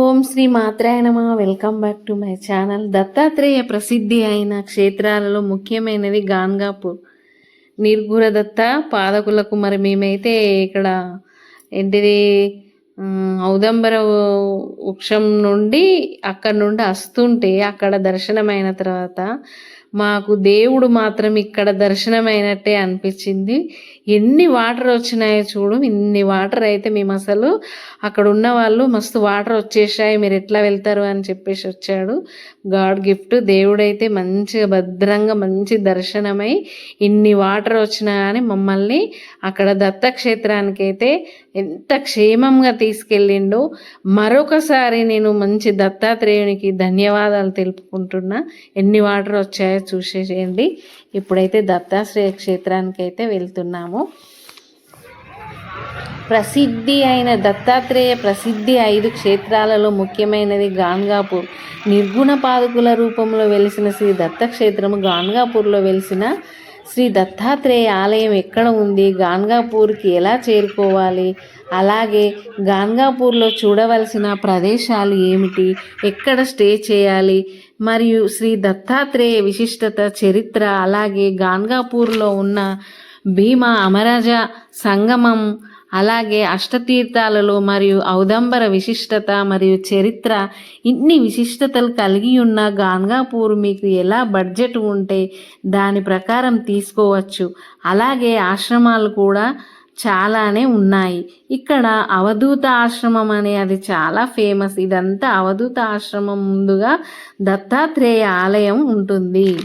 Om Shri మాత్రాయనమ welcome back to my channel. Dattatreya ప్రసిద్ధి అయిన క్షేత్రాలలో ముఖ్యమైనది గాన్గాపూర్ నిర్గుర దత్త పాదకులకు మరి మేమైతే ఇక్కడ ఏంటిది? ఔదంబర వృక్షం నుండి అక్కడ నుండి వస్తుంటే అక్కడ దర్శనమైన తర్వాత మాకు దేవుడు మాత్రం ఇక్కడ దర్శనమైనట్టే అనిపించింది. ఎన్ని వాటర్ వచ్చినాయో చూడు ఇన్ని వాటర్ అయితే మేము అసలు అక్కడ ఉన్న వాళ్ళు మస్తు వాటర్ వచ్చేసాయి మీరు ఎట్లా వెళ్తారు అని చెప్పేసి వచ్చాడు. గాడ్ గిఫ్ట్ దేవుడైతే మంచిగా భద్రంగా మంచి దర్శనమై ఇన్ని వాటర్ వచ్చినా కానీ మమ్మల్ని అక్కడ దత్తక్షేత్రానికి అయితే ఎంత క్షేమంగా తీసుకెళ్ళిండో. మరొకసారి నేను మంచి దత్తాత్రేయునికి ధన్యవాదాలు తెలుపుకుంటున్నా. ఎన్ని వాటర్ వచ్చాయో చూసేసేయండి ఇప్పుడైతే దత్తాశ్రయ క్షేత్రానికి అయితే వెళ్తున్నాము. ప్రసిద్ధి అయిన దత్తాత్రేయ ప్రసిద్ధి ఐదు క్షేత్రాలలో ముఖ్యమైనది గాన్గాపూర్ నిర్గుణ పాదుకుల రూపంలో వెలిసిన శ్రీ దత్తక్షేత్రము గాన్గాపూర్లో వెలిసిన శ్రీ దత్తాత్రేయ ఆలయం ఎక్కడ ఉంది? గాన్గాపూర్కి ఎలా చేరుకోవాలి? అలాగే గాన్గాపూర్లో చూడవలసిన ప్రదేశాలు ఏమిటి? ఎక్కడ స్టే చేయాలి? మరియు శ్రీ దత్తాత్రేయ విశిష్టత చరిత్ర అలాగే గాన్గాపూర్లో ఉన్న భీమా అమరాజ సంగమం అలాగే అష్టతీర్థాలలో మరియు ఔదంబర విశిష్టత మరియు చరిత్ర ఇన్ని విశిష్టతలు కలిగి ఉన్న గాన్గాపూర్ మీకు ఎలా బడ్జెట్ ఉంటే దాని ప్రకారం తీసుకోవచ్చు. అలాగే ఆశ్రమాలు కూడా చాలానే ఉన్నాయి. ఇక్కడ అవధూత ఆశ్రమం అనే అది చాలా ఫేమస్. ఇదంతా అవధూత ఆశ్రమం ముందుగా దత్తాత్రేయ ఆలయం ఉంటుంది.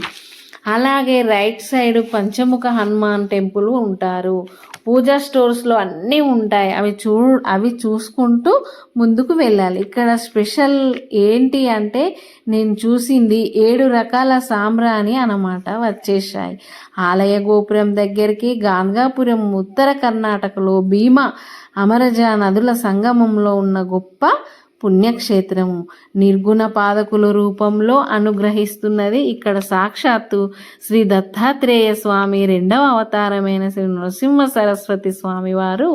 అలాగే right side Panchamukha Hanuman temple ఉంటారు. పూజా స్టోర్స్లో అన్నీ ఉంటాయి. అవి చూ అవి చూసుకుంటూ ముందుకు వెళ్ళాలి. ఇక్కడ స్పెషల్ ఏంటి అంటే నేను చూసింది ఏడు రకాల సాంబ్రాణి అన్నమాట వచ్చేసాయి ఆలయ గోపురం దగ్గరికి గాన్గాపురం ఉత్తర కర్ణాటకలో భీమా అమరజ నదుల సంగమంలో ఉన్న గొప్ప పుణ్యక్షేత్రము. నిర్గుణ పాదకుల రూపంలో అనుగ్రహిస్తున్నది ఇక్కడ సాక్షాత్తు శ్రీ దత్తాత్రేయ స్వామి రెండవ అవతారమైన శ్రీ నరసింహ సరస్వతి స్వామి వారు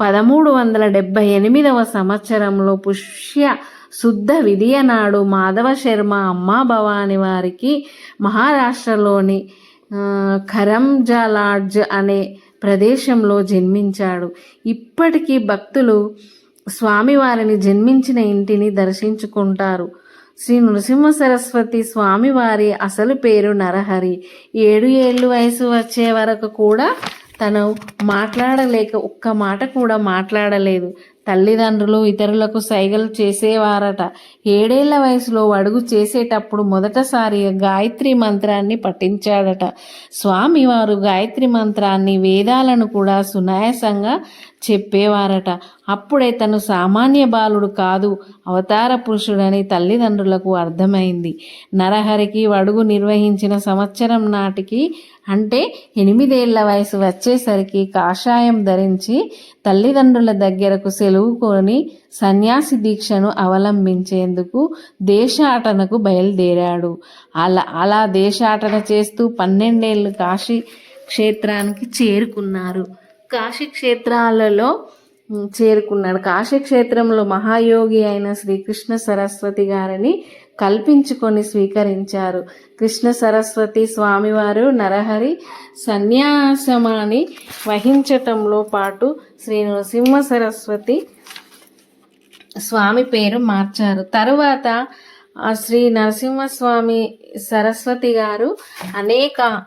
పదమూడు వందల డెబ్బై ఎనిమిదవ సంవత్సరంలో పుష్య శుద్ధ విధియ నాడు మాధవ శర్మ అమ్మా భవాని వారికి మహారాష్ట్రలోని ఆ, అనే ప్రదేశంలో జన్మించాడు. ఇప్పటికీ భక్తులు స్వామివారిని జన్మించిన ఇంటిని దర్శించుకుంటారు. శ్రీ నృసింహ సరస్వతి స్వామివారి అసలు పేరు నరహరి. ఏడు ఏళ్ళు వయసు వచ్చే వరకు కూడా తను మాట్లాడలేక ఒక్క మాట కూడా మాట్లాడలేదు. తల్లిదండ్రులు ఇతరులకు సైగలు చేసేవారట. ఏడేళ్ళ వయసులో అడుగు చేసేటప్పుడు మొదటసారి గాయత్రి మంత్రాన్ని పఠించాడట. స్వామివారు గాయత్రి మంత్రాన్ని వేదాలను కూడా సునాయాసంగా చెప్పేవారట. అప్పుడే తను సామాన్య బాలుడు కాదు అవతార పురుషుడని తల్లిదండ్రులకు అర్థమైంది. నరహరికి వడుగు నిర్వహించిన సంవత్సరం నాటికి అంటే ఎనిమిదేళ్ళ వయసు వచ్చేసరికి కాషాయం ధరించి తల్లిదండ్రుల దగ్గరకు సెలవు కొని సన్యాసి దీక్షను అవలంబించేందుకు దేశాటనకు బయలుదేరాడు. అలా అలా దేశాటన చేస్తూ పన్నెండేళ్ళు కాశీ క్షేత్రానికి చేరుకున్నారు. కాశీ క్షేత్రాలలో చేరుకున్నాడు. కాశీ క్షేత్రంలో మహాయోగి అయిన శ్రీకృష్ణ సరస్వతి గారిని కల్పించుకొని స్వీకరించారు. కృష్ణ సరస్వతి స్వామివారు నరహరి సన్యాసమాన్ని వహించటంలో పాటు శ్రీ నృసింహ సరస్వతి స్వామి పేరు మార్చారు. తరువాత ఆ శ్రీ నరసింహస్వామి సరస్వతి గారు అనేక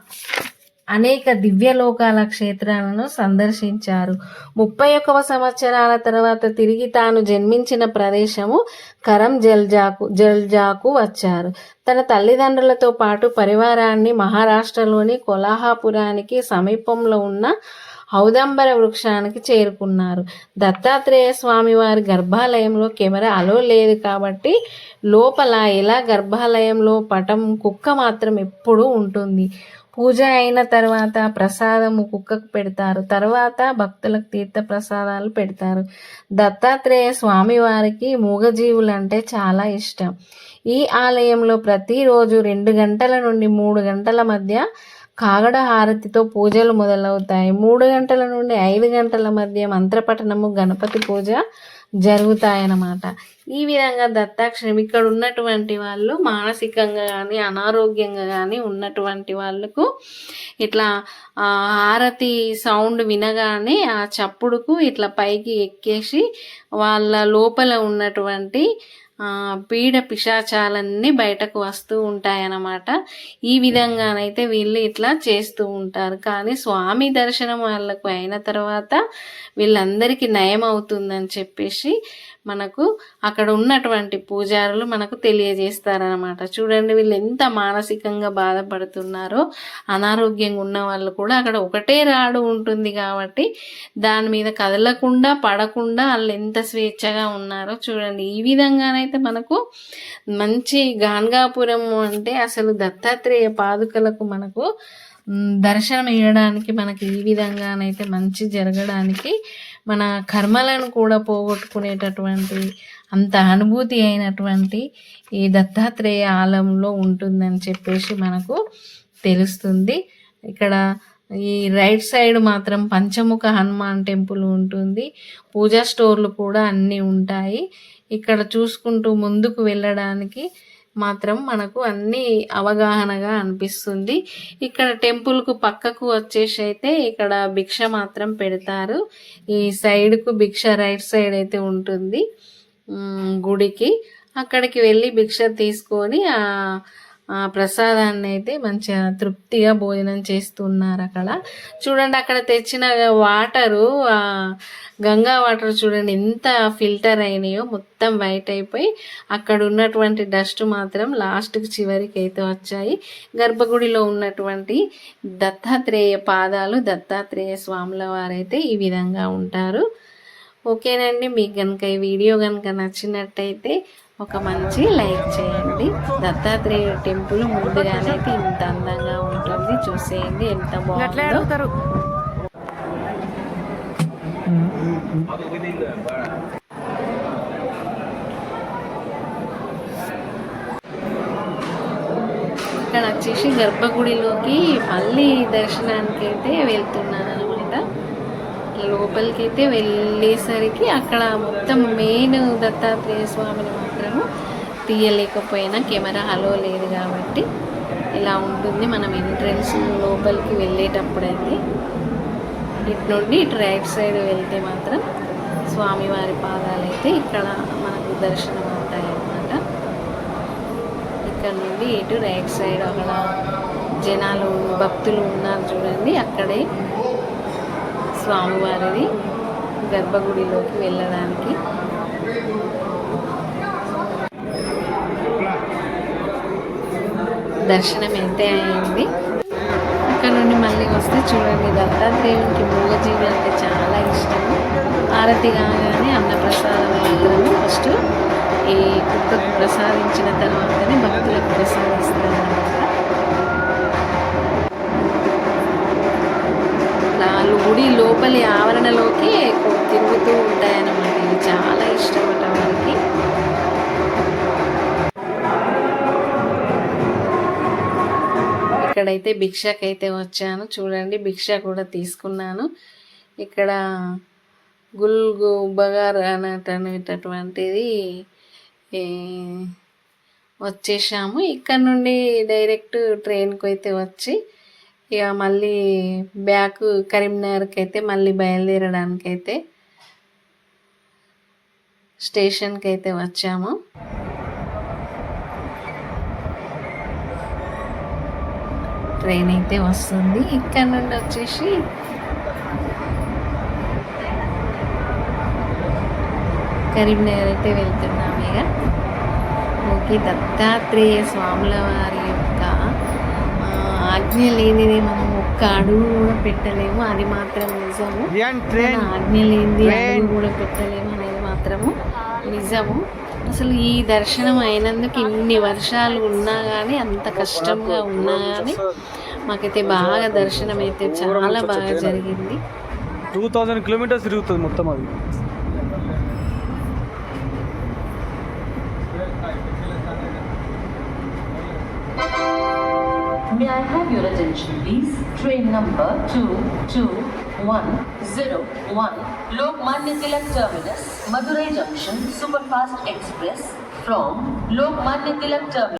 అనేక దివ్యలోకాల క్షేత్రాలను సందర్శించారు. ముప్పై ఒకవ సంవత్సరాల తర్వాత తిరిగి తాను జన్మించిన ప్రదేశము కరం జల్జాకు జల్జాకు వచ్చారు. తన తల్లిదండ్రులతో పాటు పరివారాన్ని మహారాష్ట్రలోని కొలాహాపురానికి సమీపంలో ఉన్న ఔదంబర వృక్షానికి చేరుకున్నారు. దత్తాత్రేయ స్వామి వారి గర్భాలయంలో కెమెరా అలో లేదు కాబట్టి లోపల ఇలా గర్భాలయంలో పటం కుక్క మాత్రం ఎప్పుడూ ఉంటుంది. పూజ అయిన తర్వాత ప్రసాదము కుక్కకు పెడతారు. తర్వాత భక్తులకు తీర్థ ప్రసాదాలు పెడతారు. దత్తాత్రేయ స్వామి వారికి మూగజీవులు అంటే చాలా ఇష్టం. ఈ ఆలయంలో ప్రతిరోజు రెండు గంటల నుండి మూడు గంటల మధ్య కాగడ హారతితో పూజలు మొదలవుతాయి. మూడు గంటల నుండి ఐదు గంటల మధ్య మంత్రపఠనము గణపతి పూజ జరుగుతాయన్నమాట. ఈ విధంగా దత్తాక్షరం ఇక్కడ ఉన్నటువంటి వాళ్ళు మానసికంగా కానీ అనారోగ్యంగా కానీ ఉన్నటువంటి వాళ్ళకు ఇట్లా హారతి సౌండ్ వినగానే ఆ చప్పుడుకు ఇట్లా పైకి ఎక్కేసి వాళ్ళ లోపల ఉన్నటువంటి పీడ పిశాచాలన్నీ బయటకు వస్తూ ఉంటాయన్నమాట. ఈ విధంగానైతే వీళ్ళు ఇట్లా చేస్తూ ఉంటారు. కానీ స్వామి దర్శనం వాళ్ళకు అయిన తర్వాత వీళ్ళందరికీ నయం అవుతుందని చెప్పేసి మనకు అక్కడ ఉన్నటువంటి పూజారులు మనకు తెలియజేస్తారనమాట చూడండి వీళ్ళు ఎంత మానసికంగా బాధపడుతున్నారో అనారోగ్యంగా ఉన్న వాళ్ళు కూడా అక్కడ ఒకటే రాడు ఉంటుంది కాబట్టి దాని మీద కదలకుండా పడకుండా వాళ్ళు ఎంత స్వేచ్ఛగా ఉన్నారో చూడండి. ఈ విధంగానైతే మనకు మంచి గాన్గాపురం అంటే అసలు దత్తాత్రేయ పాదుకలకు మనకు దర్శనం ఇవ్వడానికి మనకి ఈ విధంగానైతే మంచి జరగడానికి మన కర్మలను కూడా పోగొట్టుకునేటటువంటి అంత అనుభూతి అయినటువంటి ఈ దత్తాత్రేయ ఆలయంలో ఉంటుందని చెప్పేసి మనకు తెలుస్తుంది. ఇక్కడ ఈ రైట్ సైడ్ మాత్రం పంచముఖ హనుమాన్ టెంపుల్ ఉంటుంది. పూజా స్టోర్లు కూడా అన్నీ ఉంటాయి. ఇక్కడ చూసుకుంటూ ముందుకు వెళ్ళడానికి మాత్రం మనకు అన్నీ అవగాహనగా అనిపిస్తుంది. ఇక్కడ టెంపుల్కు పక్కకు వచ్చేసి అయితే ఇక్కడ భిక్ష మాత్రం పెడతారు. ఈ సైడ్కు భిక్ష రైట్ సైడ్ అయితే ఉంటుంది. గుడికి. అక్కడికి వెళ్ళి భిక్ష తీసుకొని ఆ ప్రసాదాన్ని అయితే మంచిగా తృప్తిగా భోజనం చేస్తున్నారు అక్కడ. చూడండి అక్కడ తెచ్చిన వాటరు ఆ గంగా వాటర్ చూడండి ఎంత ఫిల్టర్ అయినాయో మొత్తం వైట్ అయిపోయి అక్కడ ఉన్నటువంటి డస్ట్ మాత్రం లాస్ట్కి చివరికి అయితే వచ్చాయి. గర్భగుడిలో ఉన్నటువంటి దత్తాత్రేయ పాదాలు దత్తాత్రేయ స్వాముల వారైతే ఈ విధంగా ఉంటారు. ఓకేనండి మీకు కనుక ఈ వీడియో కనుక నచ్చినట్టయితే ఒక మంచి లైక్ చేయండి. దత్తాత్రేయ టెంపుల్ ముందుగానైతే ఇంత అందంగా ఉంటుంది. చూసేయండి ఎంత బాగుందో. ఇక్కడ వచ్చేసి గర్భగుడిలోకి మళ్ళీ దర్శనానికి అయితే వెళ్తున్నాను. లోపలికి అయితే వెళ్ళేసరికి అక్కడ మొత్తం మెయిన్ దత్తాత్రేయ స్వామిని మాత్రము తీయలేకపోయినా కెమెరా హలో లేదు కాబట్టి ఇలా ఉంటుంది మనం ఎంట్రన్స్ లోపలికి వెళ్ళేటప్పుడైతే ఇటు నుండి ఇటు రైట్ సైడ్ వెళ్తే మాత్రం స్వామివారి పాదాలు అయితే ఇక్కడ మనకు దర్శనం అవుతాయి అన్నమాట ఇక్కడ నుండి ఇటు రైట్ సైడ్ అక్కడ జనాలు భక్తులు ఉన్నారు చూడండి. అక్కడే స్వామివారిది గర్భగుడిలోకి వెళ్ళడానికి. దర్శనం అయితే అయింది. ఇక్కడ నుండి మళ్ళీ వస్తే చూడండి దత్తాత్రేయునికి భోగజీవి అంటే చాలా ఇష్టము ఆరతి కాగానే అన్నప్రసాదం మాత్రమే ఫస్ట్. ఈ కుక్కకు ప్రసాదించిన తర్వాతనే భక్తులకు ప్రసాదిస్తారు గుడి లోపలి ఆవరణలోకి తిరుగుతూ ఉంటాయన్నమాట. ఇవి చాలా ఇష్టమట వారికి. ఇక్కడైతే భిక్షకైతే వచ్చాను. చూడండి భిక్ష కూడా తీసుకున్నాను. ఇక్కడ గుల్గు బగార్ అనేటటువంటిది వచ్చేసాము. ఇక్కడ నుండి డైరెక్ట్ ట్రైన్కి అయితే వచ్చి ఇక మళ్ళీ బ్యాక్ కరీంనగర్కి అయితే మళ్ళీ బయలుదేరడానికి అయితే స్టేషన్కి అయితే వచ్చాము. ట్రైన్ అయితే వస్తుంది. ఇక్కడ నుండి వచ్చేసి కరీంనగర్ అయితే వెళ్తున్నాము ఇక. ఓకే దత్తాత్రేయ స్వాముల వారి యొక్క ఆజ్ఞ లేనిది మనం ఒక్క అడుగు కూడా పెట్టలేము. అది మాత్రం నిజము. ఆజ్ఞ లేనిది అడుగు కూడా పెట్టలేము అనేది మాత్రము నిజము. అసలు ఈ దర్శనం అయినందుకు ఇన్ని వర్షాలు ఉన్నా కానీ అంత కష్టంగా ఉన్నా కానీ మాకైతే బాగా దర్శనం అయితే చాలా బాగా జరిగింది. టూ థౌజండ్ కిలోమీటర్స్ తిరుగుతుంది మొత్తం అది. May I have your attention, please? Train number 22101, Lokmanya Tilak Terminus, Madurai Junction, Superfast Express from Lokmanya Tilak Terminus.